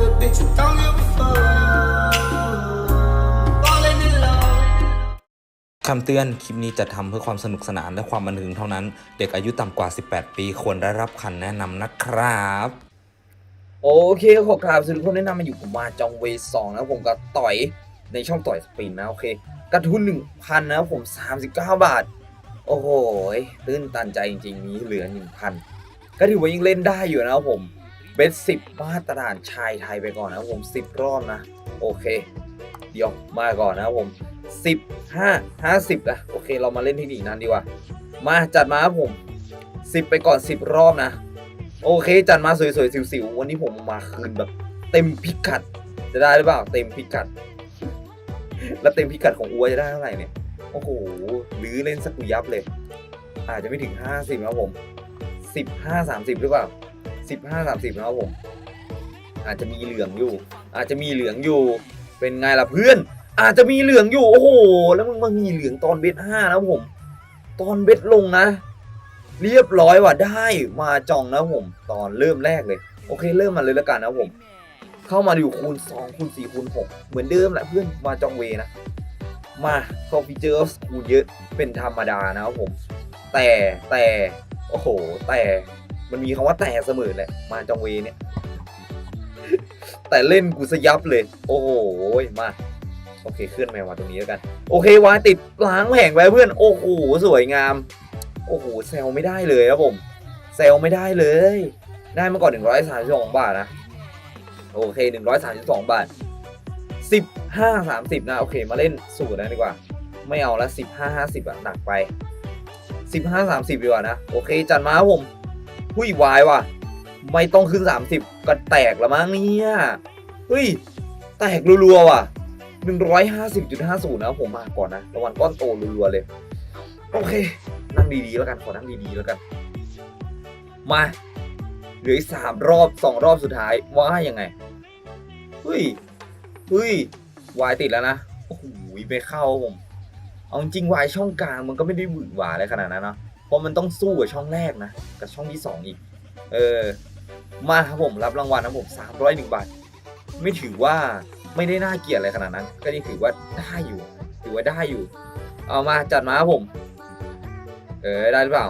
but bitch, you don't give a fuck. Falling in love. คำเตือน คลิปนี้จะทำเพื่อความสนุกสนานและความบันเทิงเท่านั้น เด็กอายุต่ำกว่า 18 ปีควรได้รับคำแนะนำนะครับ โอเคขอกราบสวัสดีทุกคนแนะนำมาอยู่ผมมาจองเวสองนะผมกับต่อยในช่องต่อยสปินนะโอเค กระทุนหนึ่งพันนะผม 39 บาท โอ้โหตื้นตันใจจริงๆมีเหลือหนึ่งพันก็ถือว่ายังเล่นได้อยู่นะครับผม เบสสิบมาตรฐานชายไทยไปก่อนนะผมสิบรอบนะ โอเค เดี๋ยวมาก่อนนะผมสิบห้าห้าสิบนะโอเค เรามาเล่นที่นี่นั้นดีกว่า มาจัดมาครับผมสิบไปก่อนสิบรอบนะ โอเค จัดมาสวยๆสิวๆวันนี้ผมมาคืนแบบ เต็มพิกัด จะได้หรือเปล่า เต็มพิกัด แล้วเต็มพิกัดของอัวจะได้เท่าไหร่เนี่ยโอ้โหหรือเล่นสกุยับเลย อาจจะไม่ถึง50นะครับผม15 30หรือเปล่า 15 30นะครับผม อาจจะมีเหลืองอยู่ อาจจะมีเหลืองอยู่ เป็นไงล่ะเพื่อน อาจจะมีเหลืองอยู่ โอ้โห แล้วมึงมามีเหลืองตอนเบสห้านะผม ตอนเบสลงนะ เรียบร้อยว่ะได้มาจองนะผม ตอนเริ่มแรกเลย โอเคเริ่มมาเลยแล้วกันนะผม เข้ามาอยู่คูณ2คูณ4คูณ6เหมือนเดิมแหละเพื่อนมาจองเวนะ มาเข้าฟีเจอร์คูณเยอะเป็นธรรมดานะครับผม แต่แต่โอ้โห แต่ มันมีคำว่าแต่เสมอแหละ มาจองเวเนี่ย แต่เล่นกูสยับเลย โอ้โหมา โอเคเคลื่อนแมวมาตรงนี้แล้วกัน โอเควายติดล้างแผงไปเพื่อน โอ้โหสวยงาม โอ้โหเซลไม่ได้เลยครับผมเซลไม่ได้เลย ได้มาก่อน132 บาทนะ โอเค 132 บาท 15 30 นะ โอเค มาเล่นสูตรนะดีกว่า ไม่เอาละ15 50 อะ หนักไป 15 30 ดีกว่านะ โอเค จัดมาครับผม หุ้ยวายว่ะ ไม่ต้องขึ้น 30 ก็แตกละมั้งเนี่ยเฮ้ย แตกรัวๆว่ะ 150.50 นะผมมาก่อนนะรางวัลก้อนโตรัวๆเลย โอเค นั่งดีๆแล้วกัน ขอนั่งดีๆแล้วกัน มาเหลืออีกสามรอบสองรอบสุดท้ายว่ายังไงเฮ้ยเฮ้ยวายติดแล้วนะโอ้โหไม่เข้าผมเอาจริงวายช่องกลางมันก็ไม่ได้หวือหวาอะไรขนาดนั้นเนาะ เพราะมันต้องสู้กับช่องแรกนะ กับช่องที่สองอีก เออ มาครับผมรับรางวัลนะผมสามร้อยหนึ่งบาท ไม่ถือว่าไม่ได้น่าเกลียดอะไรขนาดนั้น ก็ยังถือว่าได้อยู่ ถือว่าได้อยู่ เอามาจัดมาครับผม เออได้หรือเปล่า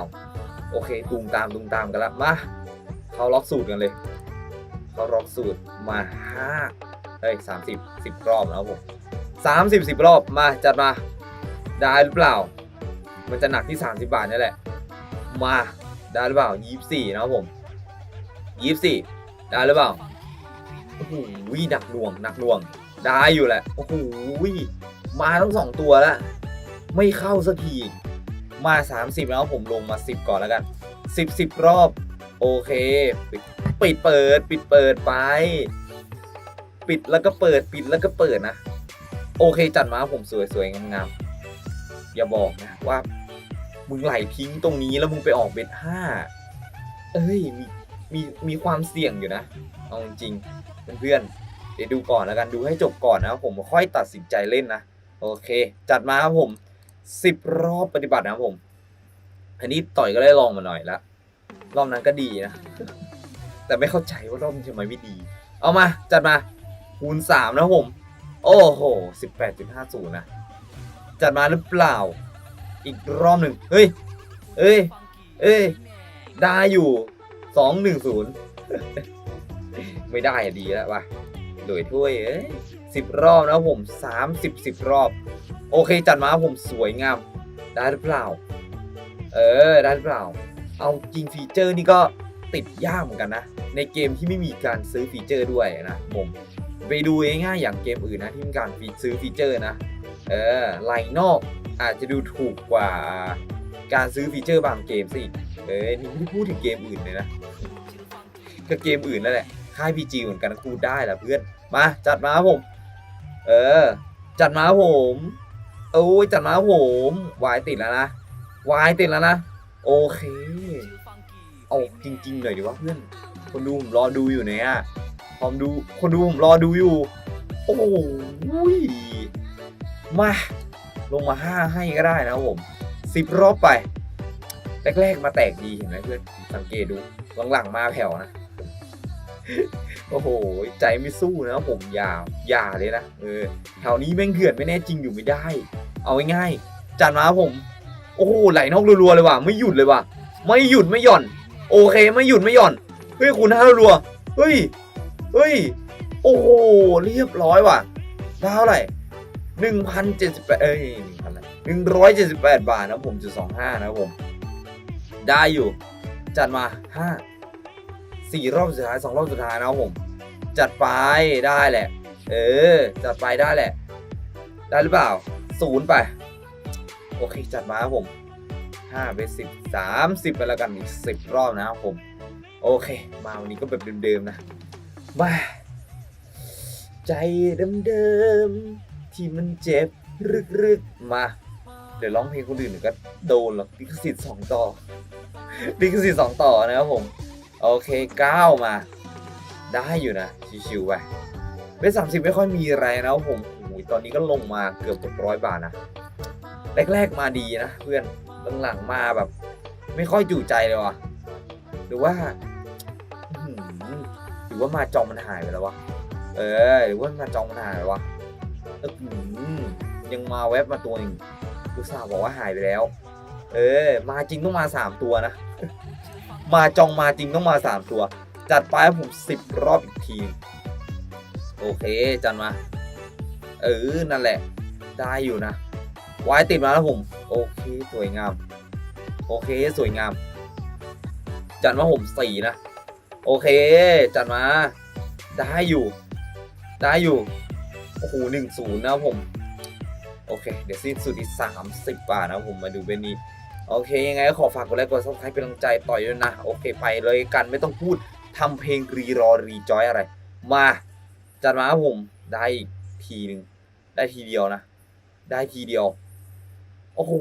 โอเคตูมตามตูมตามกันละมาเขาล็อกสูตรกันเลยเขาล็อกสูตรมาห้าเอ้ยสามสิบสิบรอบแล้วผมสามสิบสิบรอบมาจัดมา ได้หรือเปล่า มันจะหนักที่สามสิบาทนี่แหละ มาได้หรือเปล่ายี่สี่นะครับผมยี่สี่ได้หรือเปล่าโอ้โหหนักหน่วงหนักหน่วง ได้อยู่แหละโอ้โหมาทั้งสองตัวแล้วไม่เข้าสักทีมา 30 แล้วผมลงมา 10 ก่อนแล้วกัน 10 10 รอบ โอเคปิดปิดเปิด ปิดเปิดไป ปิดแล้วก็เปิดปิดแล้วก็เปิดนะ โอเคจัดมาผมสวยสวยๆงามๆอย่าบอกนะว่า มึงไหลทิ้งตรงนี้แล้วมึงไปออกเบ็ดห้าเอ้ยมีมีมีความเสี่ยงอยู่นะเอาจริงเพื่อนๆเดี๋ยวดูก่อนแล้วกันดูให้จบก่อนนะครับผมค่อยตัดสินใจเล่นนะโอเค จัดมาครับผมสิบรอบปฏิบัตินะครับผม อันนี้ต่อยก็ได้ลองมาหน่อยละรอบนั้นก็ดีนะ แต่ไม่เข้าใจว่ารอบนี้ทำไมไม่ดี เอามา จัดมาคูณสามนะผม โอ้โหสิบแปดจุดห้าศูนย์นะ จัดมาหรือเปล่า อีกรอบหนึ่งเฮ้ยเอ้ยเอ้ยได้อยู่สองหนึ่งศูนย์ไม่ได้อะดีแล้วว่ะโดยถ้วยเอ้ยสิบรอบนะผมสามสิบสิบรอบ โอเคจัดมาผมสวยงามได้หรือเปล่า เออได้หรือเปล่า เอาจริงฟีเจอร์นี่ก็ติดยากเหมือนกันนะ ในเกมที่ไม่มีการซื้อฟีเจอร์ด้วยนะผมไปดูง่ายๆอย่างเกมอื่นนะที่มีการฟีซื้อฟีเจอร์นะ เออไลน์นอก อาจจะดูถูกกว่าการซื้อฟีเจอร์บางเกมสิเออนี่ไม่ได้พูดถึงเกมอื่นเลยนะก็เกมอื่นนั่นแหละ ค่ายพีจีเหมือนกันกูได้แหละเพื่อน มาจัดมาผม เออ จัดมาผมโอ้ยจัดมาผมวายติดแล้วนะวายติดแล้วนะ โอเคเอาจริงๆหน่อยดีว่าเพื่อน คนดูผมรอดูอยู่เนี่ยพร้อมดู คนดูผมรอดูอยู่ โอ้ยมา ลงมาห้าให้ก็ได้นะครับผมสิบรอบไป แรก ๆ มาแตกดีเห็นไหมเพื่อน สังเกตดู หลัง ๆ มาแผ่วนะ โอ้โห ใจไม่สู้นะครับผมอย่าอย่าเลยนะเออแถวนี้แม่งเถื่อนไม่แน่จริงอยู่ไม่ได้ เอาง่ายๆจัดมาผม โอ้โหไหลนอกรัวๆเลยว่ะไม่หยุดเลยว่ะไม่หยุดไม่หย่อน โอเคไม่หยุดไม่หย่อนเฮ้ยคุณห้ารัวเฮ้ยเฮ้ยโอ้โหเรียบร้อยว่ะด้เท่าไหร่ หนึ่งพันเจ็ดสิบแปดเอ้ยหนึ่งพันหนึ่งร้อยเจ็ดสิบแปดบาทนะผมจุดสองห้านะผม ได้อยู่ จัดมาห้าสี่รอบสุดท้ายสองรอบสุดท้ายนะผม จัดไปได้แหละ เออ จัดไปได้แหละ ได้หรือเปล่าศูนย์ไป โอเค จัดมาครับผมห้าไปสิบสามสิบไปแล้วกันอีกสิบรอบนะครับผม โอเค มาวันนี้ก็แบบเดิมๆนะมาใจเดิมๆ ที่มันเจ็บรึกๆมา เดี๋ยวร้องเพลงคนอื่นก็โดนหรอกลิขสิทธิ์สองต่อลิขสิทธิ์สองต่อนะครับผม โอเคเก้ามา ได้อยู่นะ ชิวๆไปเบสสามสิบไม่ค่อยมีอะไรนะครับผมโอ้ยตอนนี้ก็ลงมาเกือบหกร้อยบาทนะ แรกๆมาดีนะเพื่อนหลังๆมาแบบ ไม่ค่อยจู่ใจเลยว่ะหรือว่าหรือว่ามาจองมันหายไปแล้ววะ เออ หรือว่ามาจองมันหายไปวะเออหือ ยังมาแว็บมาตัวหนึ่งกูทราบบอกว่าหายไปแล้ว เออ มาจริงต้องมาสามตัวนะ มาจองมาจริงต้องมาสามตัว จัดไปผมสิบรอบอีกที โอเค จัดมา เออ นั่นแหละ ได้อยู่นะ วายติดมาแล้วผม โอเค สวยงาม โอเค สวยงาม จัดมาผมสี่นะ โอเค จัดมา ได้อยู่ ได้อยู่ โอ้โหหนึ่งศูนย์นะผม โอเค เดี๋ยวสิ้นสุดที่สามสิบบาทนะผมมาดูเบนนี้ โอเค ยังไงก็ขอฝากกดไลค์กดซับสไครป์เป็นกำลังใจต่อยด้วยนะ โอเค ไปเลยกันไม่ต้องพูดทำเพลงรีรอรีจอยอะไร มาจัดมาครับผมได้อีกทีหนึ่งได้ทีเดียวนะ ได้ทีเดียว โอ้โห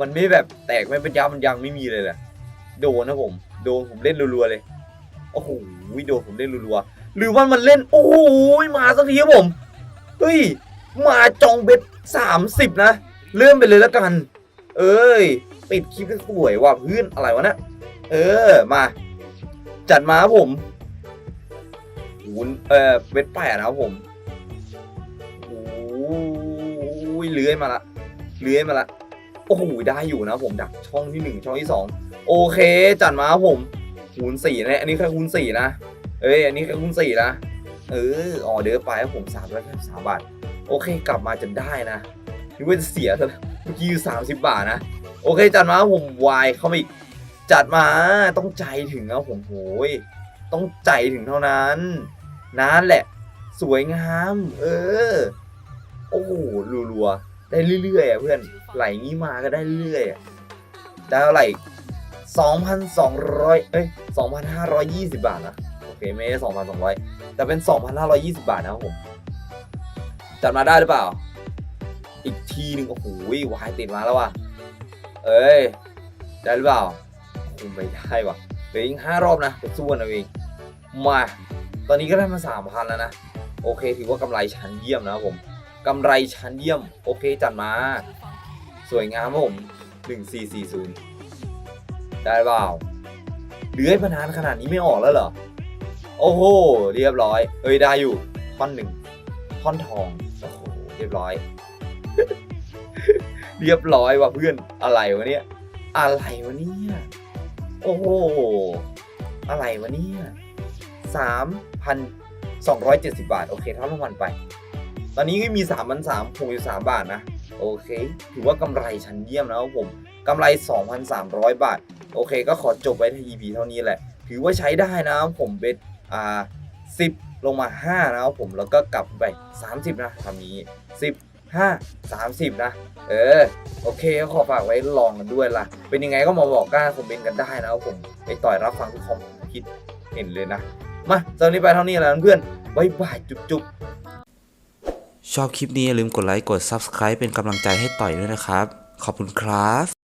มันไม่แบบแตกไม่เป็นยามันยังไม่มีเลยแหละโดนนะผม โดนผมเล่นรัวๆเลย โอ้โหโดนผมเล่นรัวๆ หรือว่ามันเล่น โอ้โหมาสักทีครับผม เฮ้ย มาจองเบ็ดสามสิบนะเริ่มไปเลยแล้วกัน เอ้ย ปิดคลิปได้สวยว่ะเพื่อนอะไรวะเนะเออ มา จัดมาครับผมหูนเออเบ็ดแปดนะครับผมโอ้ยเลื้อยมาละเลื้อยมาละโอ้โหได้อยู่นะผมดักช่องที่หนึ่งช่องที่สองโอเค จัดมาครับผมคูณสี่นะอันนี้แค่คูณสี่นะ เอ้ย อันนี้แค่คูณสี่นะ เออออเดอร์ไปผมสามร้อยแค่สามบาท โอเค กลับมาจนได้นะนึกว่าจะเสียซะแล้วเมื่อกี้อยู่สามสิบบาทนะ โอเค จัดมาผมวายเข้ามาอีก จัดมาต้องใจถึงครับผมโหยต้องใจถึงเท่านั้นนั่นแหละ สวยงาม เออ โอ้โหรัวๆได้เรื่อยๆอะเพื่อน ไหลงี้มาก็ได้เรื่อยๆอะได้เท่าไหร่สองพันสองร้อยเอ้ยสองพันห้าร้อยยี่สิบาทนะ เคไม่ได้สองพันสองร้อยแต่เป็นสองพันห้าร้อยยี่สิบาทนะครับผม จัดมาได้หรือเปล่า อีกทีหนึ่งโอ้โหวายติดมาแล้วว่ะ เอ้ย ได้หรือเปล่าคงไม่ได้ว่ะเหลืออีกห้ารอบนะไปสู้กันเอาเองมา ตอนนี้ก็ได้มาสามพันแล้วนะ โอเค ถือว่ากำไรชั้นเยี่ยมนะครับผมกำไรชั้นเยี่ยม โอเคจัดมา สวยงามครับผมหนึ่งสี่สี่ศูนย์ได้เปล่าเลื้อยมานานขนาดนี้ไม่ออกแล้วเหรอ โอ้โห เรียบร้อย เอ้ย ได้อยู่ท่อนหนึ่งท่อนทอง โอ้โห เรียบร้อย เรียบร้อยว่ะเพื่อน อะไรวะเนี่ย อะไรวะเนี่ย โอ้โห อะไรวะเนี่ยสามพันสองร้อยเจ็ดสิบบาท โอเคเท่าน้ำมันไป ตอนนี้ก็มีสามพันสามหกสิบสามบาทนะ โอเค ถือว่ากำไรชั้นเยี่ยมนะครับผมกำไร 2,300 บาท โอเค ก็ขอจบไว้ที่ EP เท่านี้แหละ ถือว่าใช้ได้นะผมเบ็ด อ่า10ลงมา5นะครับผมแล้วก็กลับไป 30 นะทำนี้ 10 5 30 นะ เออ โอเคก็ขอฝากไว้ลองกันด้วยล่ะ เป็นยังไงก็มาบอกกันคอมเมนต์กันได้นะครับผมไปต่อยรับฟังทุกความคิดเห็นเลยนะ มาตอนนี้ไปเท่านี้แล้วเพื่อนบายบายจุ๊บๆ ชอบคลิปนี้อย่าลืมกดไลค์กด Subscribe เป็นกำลังใจให้ต่อยด้วยนะครับ ขอบคุณครับ